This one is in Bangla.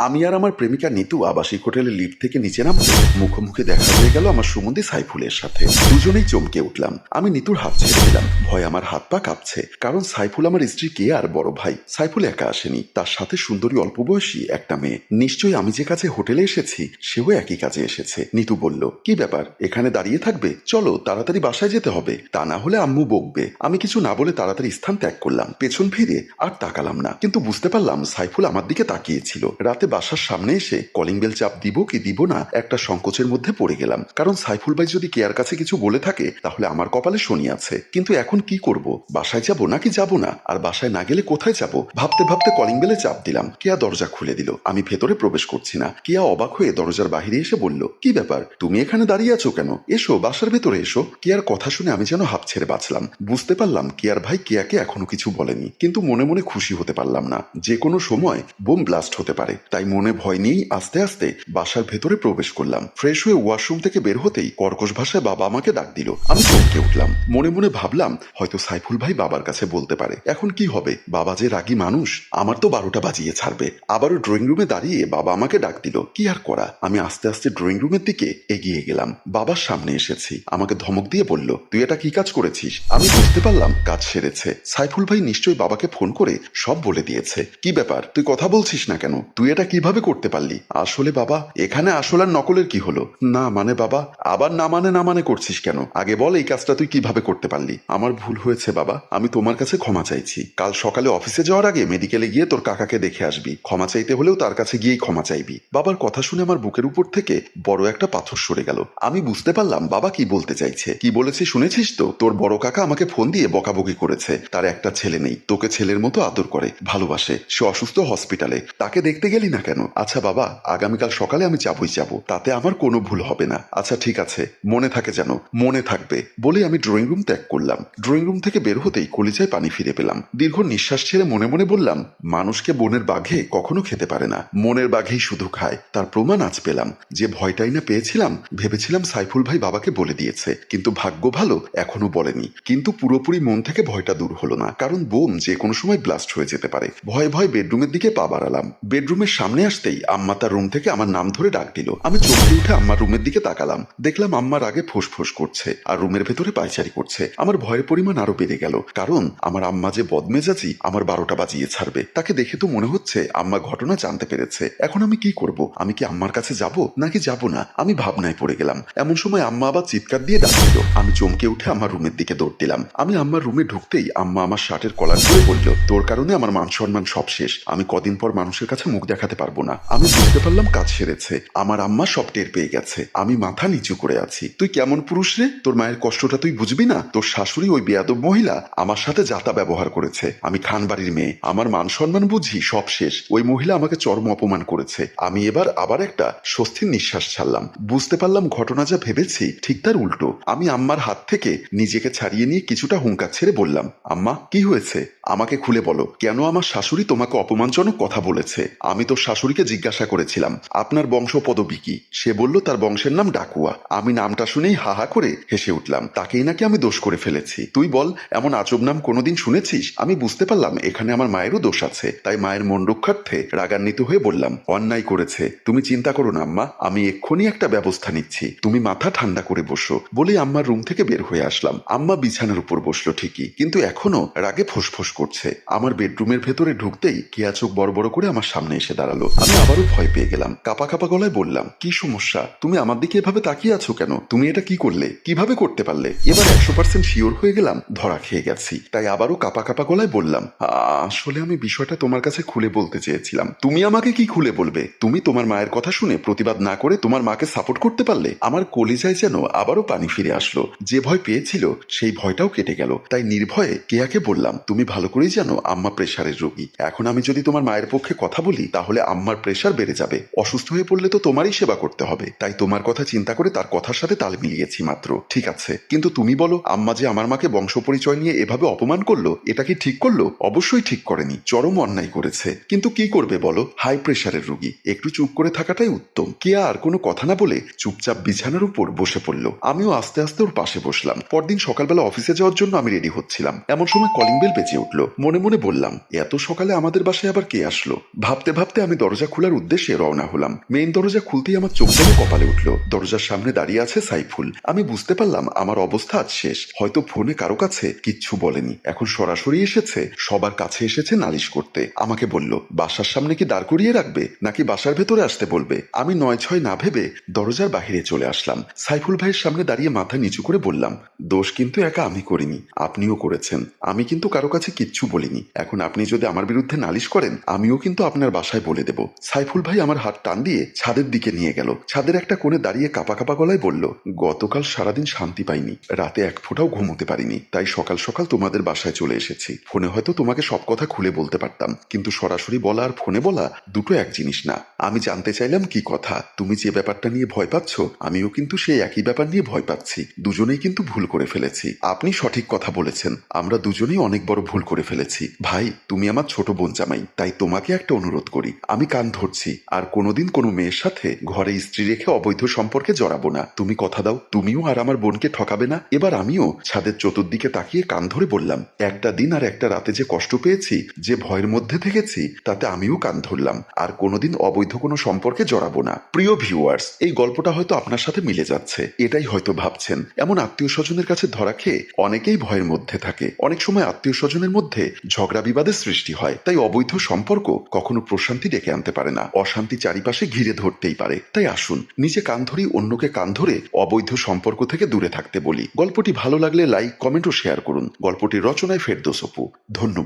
আমি আর আমার প্রেমিকা নিতু আবাসিক হোটেলের লিফট থেকে নিচে নামতে মুখোমুখি দেখা হয়ে গেল আমার সুমন্দি সাইফুলের সাথে। দুজনেই চমকে উঠলাম। আমি নিতুর হাত ছেড়ে দিলাম। ভয় আমার হাত পা কাঁপছে। কারণ সাইফুল আমার স্ত্রী কে আর বড় ভাই? সাইফুল একা আসেনি। তার সাথে সুন্দরী অল্প বয়সী একটা মেয়ে। নিশ্চয়ই আমি যে কাজে হোটেলে এসেছি, সেও একই কাজে এসেছে। নিতু বলল, কি ব্যাপার? এখানে দাঁড়িয়ে থাকবে? চলো, তাড়াতাড়ি বাসায় যেতে হবে। তা না হলে আম্মু বকবে। আমি কিছু না বলে তাড়াতাড়ি স্থান ত্যাগ করলাম। পেছন ফিরে আর তাকালাম না। কিন্তু বুঝতে পারলাম সাইফুল আমার দিকে তাকিয়েছিল। রাতে বাসার সামনে এসে কলিং বেল চাপ দিব কি দিব না একটা সংকোচের মধ্যে পড়ে গেলাম। কারণ সাইফুল ভাই যদি কেয়ার কাছে কিছু বলে থাকে, তাহলে আমার কপালে শনি আছে। কিন্তু এখন কি করব? বাসায় যাব নাকি যাব না? আর বাসায় না গেলে কোথায় যাব? ভাবতে ভাবতে কলিং বেলে চাপ দিলাম। কেয়া দরজা খুলে দিল। আমি ভেতরে প্রবেশ করছি না। কেয়া অবাক হয়ে দরজার বাহিরে এসে বলল, কি ব্যাপার? তুমি এখানে দাঁড়িয়ে আছো কেন? এসো, বাসার ভেতরে এসো। কেয়ার কথা শুনে আমি যেন হাফ ছেড়ে বাঁচলাম। বুঝতে পারলাম কেয়ার ভাই কেয়াকে এখনও কিছু বলেনি। কিন্তু মনে মনে খুশি হতে পারলাম না। যে কোনো সময় বোম ব্লাস্ট হতে পারে। তাই মনে ভয় নিয়েই আস্তে আস্তে বাসার ভেতরে প্রবেশ করলাম। ফ্রেশ হয়ে ওয়াশরুম থেকে বের হতেই কর্কশ ভাষায় বাবা আমাকে ডাক দিল। আমি চমকে উঠলাম। মনে মনে ভাবলাম, হয়তো সাইফুল ভাই বাবার কাছে বলতে পারে। এখন কি হবে? বাবা যে রাগী মানুষ, আমার তো বারোটা বাজিয়ে ছাড়বে। আবারও ড্রয়িং রুমে দাঁড়িয়ে বাবা আমাকে ডাক দিল, কি আর করা? আমি আস্তে আস্তে ড্রয়িং রুমের দিকে এগিয়ে গেলাম। বাবার সামনে এসেছি। আমাকে ধমক দিয়ে বলল, তুই এটা কি কাজ করেছিস? আমি বুঝতে পারলাম, কাজ সেরেছে। সাইফুল ভাই নিশ্চয়ই বাবাকে ফোন করে সব বলে দিয়েছে। কি ব্যাপার? তুই কথা বলছিস না কেন? তুই এটা কীভাবে করতে পারলি? আসলে বাবা, এখানে আসল আর নকলের কি হলো? না মানে বাবা, আবার না মানে না মানে করছিস কেন? আগে বল এই কাজটা তুই কীভাবে করতে পারলি? আমার ভুল হয়েছে বাবা, আমি তোমার কাছে ক্ষমা চাইছি। কাল সকালে অফিসে যাওয়ার আগে মেডিকেলে গিয়ে তোর কাকাকে দেখে আসবি। ক্ষমা চাইতে হলেও তার কাছে গিয়েই ক্ষমা চাইবি। বাবার কথা শুনে আমার বুকের উপর থেকে বড় একটা পাথর সরে গেল। আমি বুঝতে পারলাম বাবা কি বলতে চাইছে। কি বলেছে শুনেছিস তো? তোর বড় কাকা আমাকে ফোন দিয়ে বকাবকি করেছে। তার একটা ছেলে নেই। তোকে ছেলের মতো আদর করে, ভালোবাসে। সে অসুস্থ হসপিটালে। তাকে দেখতে গেলি না কেন? আচ্ছা বাবা, আগামীকাল সকালে আমি যাবই যাব। তাতে আমার কোনো ভুল হবে না। আচ্ছা ঠিক আছে। মনে থাকে যেন, মনে থাকবে। বলে আমি ড্রয়িং রুম ত্যাগ করলাম। ড্রয়িং রুম থেকে বের হতেই কলিজায় পানি ফিরে পেলাম। দীর্ঘ নিঃশ্বাস ছেড়ে মনে মনে বললাম, মানুষকে বনের বাঘে কখনো খেতে পারে না। মনের বাঘেই শুধু খায়। তার প্রমাণ আজ পেলাম। যে ভয়টাই না পেয়েছিলাম, ভেবেছিলাম সাইফুল ভাই বাবাকে বলে দিয়েছে। কিন্তু ভাগ্য ভালো এখনও বলেনি। কিন্তু পুরোপুরি মন থেকে ভয়টা দূর হলো না। কারণ বোম যে কোনো সময় ব্লাস্ট হয়ে যেতে পারে। ভয়ে ভয়ে বেডরুমের দিকে পা বাড়ালাম। বেডরুমের সামনে আসতেই আম্মা তার রুম থেকে আমার নাম ধরে ডাক দিল। আমি চমকে উঠে আম্মার রুমের দিকে তাকালাম। দেখলাম আম্মার আগে ফোঁস করছে আর রুমের ভেতরে পায়চারি করছে। আমার ভয়ের পরিমাণ আরও বেড়ে গেল। কারণ আমার আম্মা যে বদমেজাজি আমার বারোটা বাজিয়ে ছাড়বে, তাকে দেখে তো মনে হচ্ছে আম্মা ঘটনা জানতে পেরেছে। এখন আমি কি করব? আমি কি আম্মার কাছে যাব? নাকি যাব না? আমি ভাবনায় পড়ে গেলাম। এমন সময় আম্মা আবার চিৎকার দিয়ে ডাক দিল। আমি চমকে উঠে আমার রুমের দিকে দৌড় দিলাম। আমি আম্মার রুমে ঢুকতেই আম্মা আমার শার্টের কলার ধরে বলল, তোর কারণে আমার মান সম্মান সব শেষ। আমি কদিন পর মানুষের কাছে মুখ দেখাতে পারব না। আমি বুঝতে পারলাম কাজ সেরেছে। আমার আম্মা সব টের পেয়ে গেছে। আমি মাথা নিচু করে আছি। তুই কেমন পুরুষ রে? তোর মায়ের কষ্টটা তুই বুঝবি না? তোর শাশুড়ি ওই বেয়াদব মহিলা আমার সাথে যাতা ব্যবহার করেছে। আমি খান বাড়ির মেয়ে। আমার মান সম্মান বুঝি, সব শেষ। ওই মহিলা আমাকে চরম অপমান করেছে। আমি এবার আবার একটা স্বস্তির নিঃশ্বাস ছাড়লাম। বুঝতে পারলাম ঘটনা যা ভেবেছি, ঠিক তার উল্টো। আমি আম্মার হাত থেকে নিজেকে ছাড়িয়ে নিয়ে কিছুটা হুঙ্কার ছেড়ে বললাম, আম্মা, কি হয়েছে? আমাকে খুলে বলো। কেন আমার শাশুড়ি তোমাকে অপমানজনক কথা বলেছে? আমি তো শাশুড়িকে জিজ্ঞাসা করেছিলাম, আপনার বংশ পদবী কি? সে বলল, তার বংশের নাম ডাকুয়া। আমি নামটা শুনেই হাহা করে হেসে উঠলাম, তাকেই নাকি আমি দোষ করে ফেলেছি? তুই বল, এমন আজব নাম কোনোদিন শুনেছিস? আমি বুঝতে পারলাম এখানে আমার মায়েরও দোষ আছে। তাই মায়ের মন রক্ষার্থে রাগান্বিত হয়ে বললাম, অন্যায় করেছে। তুমি চিন্তা করো না, আম্মা। আমি এক্ষুনি একটা ব্যবস্থা নিচ্ছি। তুমি মাথা ঠান্ডা করে বসো। বলেই আম্মার রুম থেকে বের হয়ে আসলাম। আম্মা বিছানার উপর বসল ঠিকই, কিন্তু এখনও রাগে ফোসফোস করছে। আমার বেডরুমের ভেতরে ঢুকতেই কেয়া চোখ বড় বড় করে আমার সামনে এসে দাঁড়াল। আমি আবারও ভয় পেয়ে গেলাম। কাপা কাপা গলায় বললাম, কি সমস্যা? তুমি আমার দিকে এভাবে তাকিয়ে আছো কেন? তুমি এটা কি করলে? কীভাবে করতে পারলে? এবার একশো পার্সেন্ট শিওর হয়ে গেলাম, ধরা খেয়ে গেছি। তাই আবারও কাপা কাপা গলায় বললাম আসলে আমি বিষয়টা তোমার কাছে খুলে বলতে চেয়েছিলাম। তুমি আমাকে কি খুলে বলবে? তুমি তোমার মায়ের কথা শুনে প্রতিবাদ না করে তোমার মাকে সাপোর্ট করতে পারলে আমার কলিজায় যেন আবারও পানি ফিরে আসলো। যে ভয় পেয়েছিল, সেই ভয়টাও কেটে গেল। তাই নির্ভয়ে কেয়াকে বললাম, তুমি ভালো করেই জানো আম্মা প্রেশারের রোগী। এখন আমি যদি তোমার মায়ের পক্ষে কথা বলি, তাহলে আম্মার প্রেশার বেড়ে যাবে। অসুস্থ হয়ে পড়লে তো তোমারই সেবা করতে হবে। তাই তোমার কথা চিন্তা করে তার কথার সাথে তাল মিলিয়েছি মাত্র। ঠিক আছে। কিন্তু তুমি বলো, আম্মা যে আমার মাকে বংশ পরিচয় নিয়ে এভাবে অপমান করল, এটা কি ঠিক করল? অবশ্যই ঠিক করেনি। চরম অন্যায় করেছে। কিন্তু কি করবে বলো? হাই প্রেশারের রুগী। একটু চুপ করে থাকাটাই উত্তম। কে আর কোনো কথা না বলে চুপচাপ বিছানার উপর বসে পড়ল। আমিও আস্তে আস্তে ওর পাশে বসলাম। পরদিন সকালবেলা অফিসে যাওয়ার জন্য আমি রেডি হচ্ছিলাম। এমন সময় কলিং বেল বেজে উঠল। মনে মনে বললাম, এত সকালে আমাদের বাসায় আবার কে আসলো? ভাবতে ভাবতে আমি দরজা খোলার উদ্দেশ্যে রওনা হলাম। মেইন দরজা খুলতেই আমার চোখ যেন কপালে উঠল। দরজার সামনে দাঁড়িয়ে আছে সাইফুল। আমি বুঝতে পারলাম আমার অবস্থা আজ শেষ। হয়তো ফোনে কারও কাছে কিচ্ছু বলেনি। এখন সরাসরি এসেছে, সবার কাছে এসেছে নালিশ করতে। আমাকে বলল, বাসার সামনে কি দাঁড় করিয়ে রাখবে? নাকি বাসার ভেতরে আসতে বলবে? আমি নয় ছয় না ভেবে দরজার বাহিরে চলে আসলাম। সাইফুল ভাইয়ের সামনে দাঁড়িয়ে মাথা নিচু করে বললাম, দোষ কিন্তু একা আমি করিনি। আপনিও করেছেন। আমি কিন্তু কারও কাছে কিচ্ছু বলিনি। এখন আপনি যদি আমার বিরুদ্ধে নালিশ করেন, আমিও কিন্তু আপনার বাসায় বলে দেব। সাইফুল ভাই আমার হাত টান দিয়ে ছাদের দিকে নিয়ে গেল। ছাদের একটা কোণে দাঁড়িয়ে কাপা কাপা গলায় বলল, গতকাল সারাদিন শান্তি পাইনি। রাতে এক ফোঁটাও ঘুমোতে পারিনি। তাই সকাল সকাল তোমাদের বাসায় চলে এসেছি। ফোনে হয়তো তোমাকে সব কথা খুলে বলতে পারতাম। কিন্তু সরাসরি বলা আর ফোনে বলা দুটো এক জিনিস না। আমি জানতে চাইলাম কি কথা। তুমি যে ব্যাপারটা নিয়ে ভয় পাচ্ছ, আমিও কিন্তু সেই একই ব্যাপার নিয়ে ভয় পাচ্ছি। দুজনেই কিন্তু ভুল করে ফেলেছি। আপনি সঠিক কথা বলেছেন। আমরা দুজনেই অনেক বড় ভুল করে ফেলেছি। ভাই, তুমি আমার ছোট বোন জামাই। তাই তোমাকে একটা অনুরোধ করি। আমি কান ধরছি, আর কোনোদিন কোনো মেয়ের সাথে ঘরে স্ত্রী রেখে অবৈধ সম্পর্কে জড়াবো না। তুমি কথা দাও, তুমিও আর আমার বোনকে ঠকাবে না। এবার আমিও ছাদের চতুর্দিকে তাকিয়ে কান ধরে বললাম, একটা দিন আর একটা রাতে যে কষ্ট পেয়েছি, যে ভয়ের মধ্যে থেকেছি, তাতে আমিও কান ধরলাম। আর কোনোদিন অবৈধ কোনো সম্পর্কে জড়াবো না। প্রিয় ভিউয়ার্স, এই গল্পটা হয়তো আপনার সাথে মিলে যাচ্ছে। এটাই হয়তো ভাবছেন। এমন আত্মীয় স্বজনের কাছে ধরা খেয়ে অনেকেই ভয়ের মধ্যে থাকে। অনেক সময় আত্মীয় স্বজনের মধ্যে ঝগড়া বিবাদের সৃষ্টি হয়। তাই অবৈধ সম্পর্ক কখনো প্রশান্তি ডেকে আনতে পারে না। অশান্তি চারিপাশে ঘিরে ধরতেই পারে। তাই আসুন, নিজে কান ধরেই অন্যকে কান ধরে অবৈধ সম্পর্ক থেকে দূরে থাকতে বলি। গল্পটি ভালো লাগলে লাইক, কমেন্ট ও শেয়ার করুন। গল্পটির রচনায় ফেরদোস অপু। ধন্যবাদ।